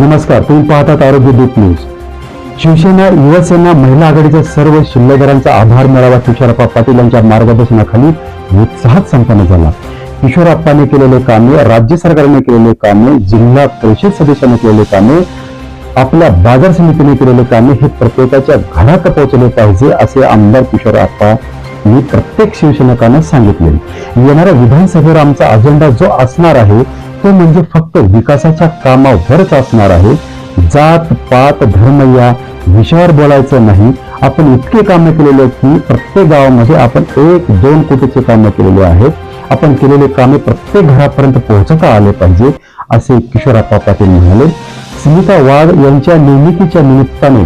नमस्कार तुम्ही पाहतात आरोग्य दूत न्यूज. शिवसेना युवासेना महिला आघाडीच्या सर्व शिल्लेदारांचा आभार मेळावा तुषारप्पा पाटील यांच्या मार्गदर्शनाखाली उत्साहात संपन्न झाला. किशोरप्पाने केलेले कामे राज्य सरकारने केलेले कामे जिल्हा परिषद सदस्याने केलेले कामे आपल्या बाजार समितीने केलेले कामे हे प्रत्येकाच्या घरात पोहोचले पाहिजे असे आमदार किशोरप्पा मी प्रत्येक शिवसैनिकांना सांगितले. येणाऱ्या विधानसभेवर आमचा अजेंडा जो असणार आहे तो म्हणजे फक्त विकासाच्या कामावरच असणार आहे. जात पात धर्म या विषयावर बोलायचं नाही. आपण इतके कामं केलेले आहेत की प्रत्येक गावामध्ये आपण एक दोन कोटीचे कामं केलेले आहेत. आपण केलेले कामे प्रत्येक घरापर्यंत पोहोचता आले पाहिजे असे किशोरप्पा पाटील म्हणाले. स्मिता वाघ यांच्या निर्मितीच्या निमित्ताने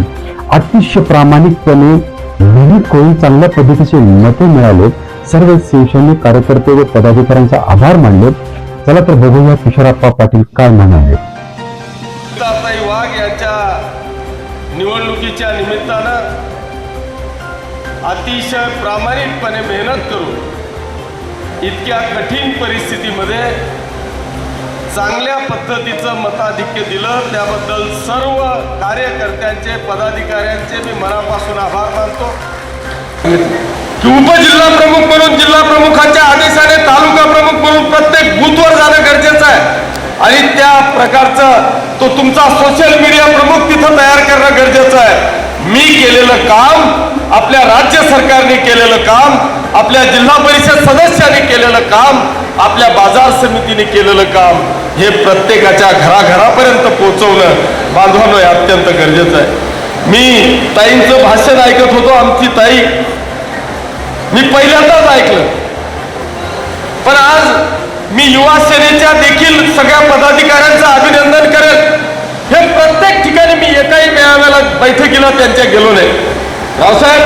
अतिशय प्रामाणिकपणे विविध करून चांगल्या पद्धतीचे मते मिळाले. सर्व शिवसैनिक कार्यकर्ते व पदाधिकाऱ्यांचा आभार मानले. चला तर बघूया किशोरप्पा पाटील काय म्हणाले. वाघ यांच्या निवडणुकीच्या निमित्तानं अतिशय प्रामाणिकपणे मेहनत करून इतक्या कठीण परिस्थितीमध्ये चांगल्या पद्धतीचं मताधिक्य दिलं. त्याबद्दल सर्व कार्यकर्त्यांचे पदाधिकाऱ्यांचे मी मनापासून आभार मानतो. की उपजिल्हा प्रमुख म्हणून जिल्हा प्रमुखाच्या आदेशाने तालुका प्रमुख म्हणून प्रत्येक बूथवर जाणं गरजेचं आहे. आणि त्या प्रकारचं तो तुमचा सोशल मीडिया प्रमुख तिथं तयार करणं गरजेचं आहे. मी केलेलं काम आपल्या राज्य सरकारने केलेलं काम आपल्या जिल्हा परिषद सदस्याने केलेलं काम आपल्या बाजार समितीने केलेलं काम हे प्रत्येकाच्या घराघरापर्यंत पोहोचवणं बांधवणं हे अत्यंत गरजेचं आहे. मी ताईंचं भाषण ऐकत होतो आमची ताई मी पहिल्यांदाच ऐकलं. पण आज मी युवा सेनेच्या देखील सगळ्या पदाधिकाऱ्यांचं अभिनंदन करेल. हे प्रत्येक ठिकाणी मी एकाही मेळाव्याला बैठकीला त्यांच्या गेलो नाही रावसाहेब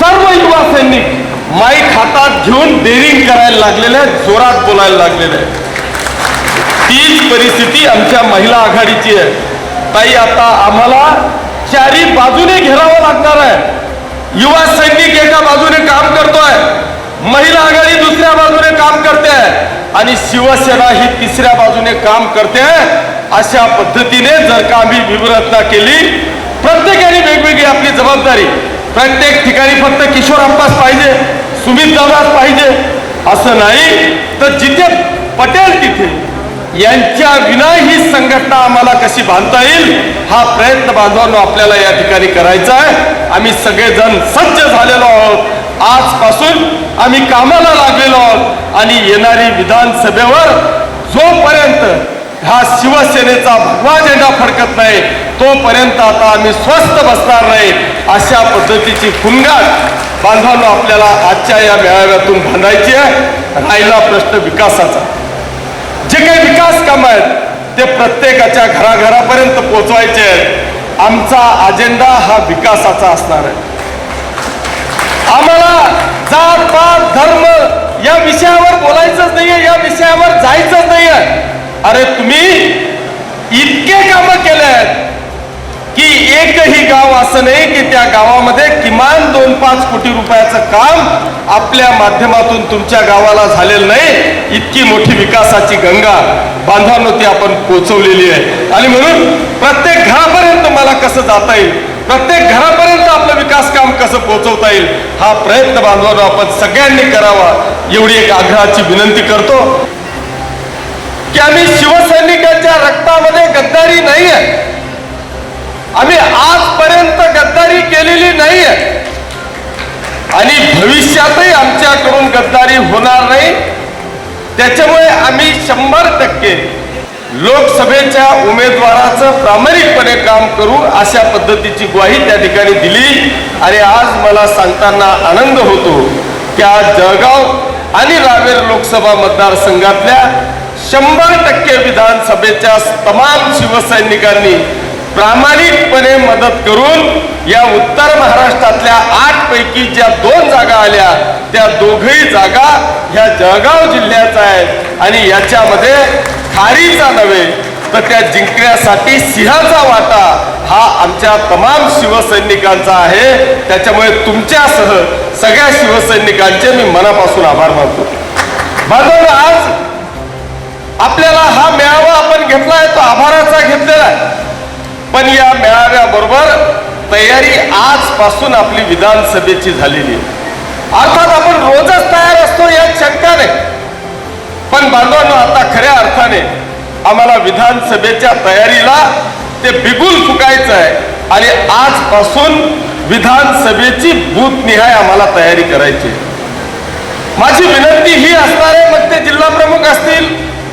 सर्व युवा सैनिक माईक हातात घेऊन डेरिंग करायला लागलेले जोरात बोलायला लागलेले. तीच परिस्थिती आमच्या महिला आघाडीची आहे. ताई आता आम्हाला चारी बाजूने घेरावं लागणार आहे. युवा सैनिक एका बाजूने काम करतोय. महिला आघाडी दुसऱ्या बाजूने काम करते. आणि शिवसेना ही तिसऱ्या बाजूने काम करते. अशा पद्धतीने जर का आम्ही व्यूहरचना केली प्रत्येकाने वेगवेगळी आपली जबाबदारी. प्रत्येक ठिकाणी फक्त किशोर किशोरप्पाच पाहिजे सुमित दादाच पाहिजे. असं नाही तर जिथे पटेल तिथे. यांच्या विना ही संघटना आम्हाला कशी बांधता येईल हा प्रयत्न बांधवांनो आपल्याला या ठिकाणी करायचा आहे. आम्ही सगळेजण सज्ज झालेलो आहोत. आजपासून आम्ही कामाला लागलेलो आहोत. आणि येणारी विधानसभेवर जोपर्यंत हा शिवसेनेचा भगवा झेंडा फडकत नाही तोपर्यंत आता आम्ही स्वस्थ बसणार नाही. अशा पद्धतीची फुनगाट बांधवांनो आपल्याला आजच्या या मेळाव्यातून बांधायची आहे. राहिला प्रश्न विकासाचा. जे काही विकास काम आहेत ते प्रत्येकाच्या घराघरापर्यंत पोहोचवायचे आहेत. आमचा अजेंडा हा विकासाचा असणार आहे. आम्हाला जात पात धर्म या विषयावर बोलायचंच नाहीये या विषयावर जायचंच नाहीये. अरे तुम्ही इतके कामं केले आहेत की एकही गाव असं नाही की त्या गावामध्ये किमान दोन पाच कोटी रुपयाचं काम आपल्या माध्यमातून तुमच्या गावाला झालेलं नाही. इतकी मोठी विकासाची गंगा बांधवांनो आपण पोचवलेली आहे. आणि म्हणून प्रत्येक कसं जाता येईल? प्रत्येक घरापर्यंत आपलं विकास काम कसं पोहोचवता येईल? हा प्रयत्न बांधवांनो आपण सगळ्यांनी करावा. एवढी एक आग्रहाची विनंती करतो. की आम्ही शिवसैनिकांच्या रक्तामध्ये गद्दारी नाही आहे आम्ही आजपर्यंत गद्दारी केलेली नाही आहे आणि भविष्यातही आमच्याकडून गद्दारी होणार नाही. त्याच्यामुळे आम्ही शंभर टक्के लोकसभेच्या उमेदवाराचं प्रामाणिकपणे काम करू अशा पद्धतीची ग्वाही त्या ठिकाणी दिली. आणि आज मला सांगताना आनंद होतो की आज जळगाव आणि रावेर लोकसभा मतदारसंघातल्या शंभर टक्के विधानसभेच्या तमाम शिवसैनिकांनी प्रामाणिकपणे मदत करून या उत्तर महाराष्ट्रातल्या आठ पैकी ज्या दोन जागा आल्या त्या दोघही जागा ह्या जळगाव जिल्ह्याच्या आहेत आणि याच्यामध्ये खारीचा नव्हे तर त्या जिंकण्यासाठी सिंहाचा वाटा हा आमच्या तमाम शिवसैनिकांचा आहे. त्याच्यामुळे तुमच्यासह सगळ्या शिवसैनिकांचे मी मनापासून आभार मानतो. बांधव आज आपल्याला हा मेळावा आपण घेतलाय तो आभाराचा घेतलेला आहे. पण या मेळाव्याबरोबर तयारी आजपासून आपली विधानसभेची झालेली आहे. अर्थात आपण रोजच तयार असतो यात शंका नाही. पण बांधवांनो आता खऱ्या अर्थाने आम्हाला विधानसभेच्या तयारीला ते बिगुल फुकायचं आहे आणि आजपासून विधानसभेची बूथनिहाय आम्हाला तयारी करायची आहे. माझी विनंती ही असणार आहे मग ते जिल्हा प्रमुख असतील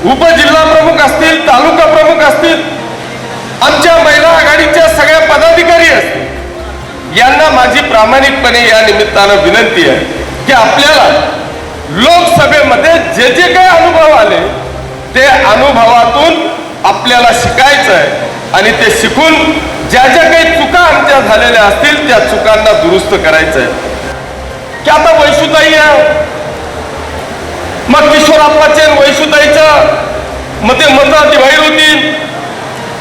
उपजिल्हा प्रमुख असतील तालुका प्रमुख असतील आमच्या महिला आघाडीच्या सगळ्या पदाधिकारी असतील यांना माझी प्रामाणिकपणे या निमित्तानं विनंती आहे की आपल्याला लोकसभेमध्ये जे जे काही अनुभव आले ते अनुभवातून आपल्याला शिकायचं आहे आणि ते शिकून ज्या ज्या काही चुका आमच्या झालेल्या असतील त्या चुकांना दुरुस्त करायचं आहे की आता वैशुताई आहे मग किशोराप्पाचे आणि वैशुताईचं मग ते मतं डिव्हाईड होतील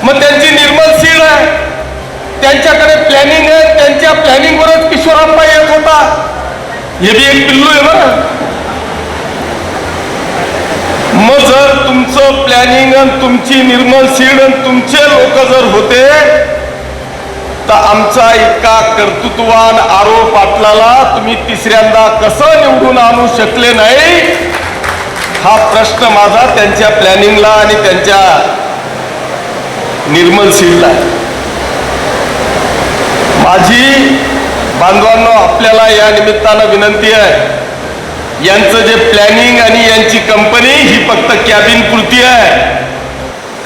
मग त्यांची निर्मल सीड आहे. त्यांच्याकडे प्लॅनिंग आहे त्यांच्या प्लॅनिंगवरच किशोराप्पा येत होता. हे बी एक पिल्लू आहे बरं. हो मग जर तुमचं प्लॅनिंग आणि तुमची निर्मल सीड आणि तुमचे लोक जर होते तर आमचा इतका कर्तृत्वान आरोप पाटलाला तुम्ही तिसऱ्यांदा कसं निवडून आणू शकले नाही हा प्रश्न माझा त्यांच्या प्लॅनिंगला आणि त्यांच्या निर्मल सीडला माझी बांधवांनो आपल्याला या निमित्तानं विनंती आहे यांचं जे प्लॅनिंग आणि यांची कंपनी ही फक्त कॅबिन पुरती आहे.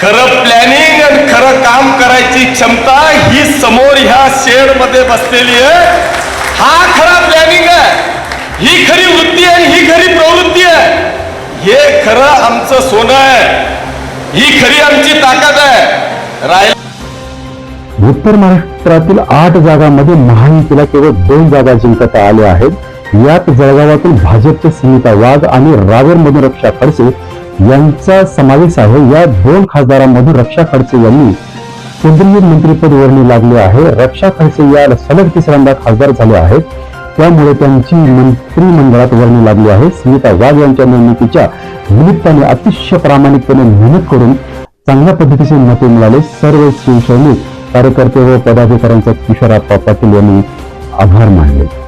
खरं प्लॅनिंग आणि खरं काम करायची क्षमता ही समोर ह्या शेडमध्ये बसलेली आहे. हा खरा प्लॅनिंग आहे. ही खरी वृत्ती आहे ही खरी प्रवृत्ती आहे. हे खरं आमचं सोनं आहे. ही खरी आमची ताकद आहे. राय उत्तर महाराष्ट्रातील आठ जागांमध्ये महायुतीला केवळ दोन जागा जिंकता आल्या आहेत. यात जळगावातील भाजपचे सुनीता वाघ आणि रावेरमधून रक्षा खडसे यांचा समावेश आहे. या दोन खासदारांमधून रक्षा खडसे यांनी केंद्रीय मंत्रीपद वर्णी लागले आहे. रक्षा खडसे या सलग तिसऱ्यांदा खासदार झाले आहेत. त्यामुळे त्यांची मंत्रिमंडळात वर्णी लागली आहे. स्मिता वाघ यांच्या निर्मितीच्या निमित्ताने अतिशय प्रामाणिकपणे मेहनत करून चांगल्या पद्धतीचे मते मिळाले. सर्व शिवसैनिक कार्यकर्ते व पदाधिकाऱ्यांचा किशोरप्पा पाटील यांनी आभार मानले.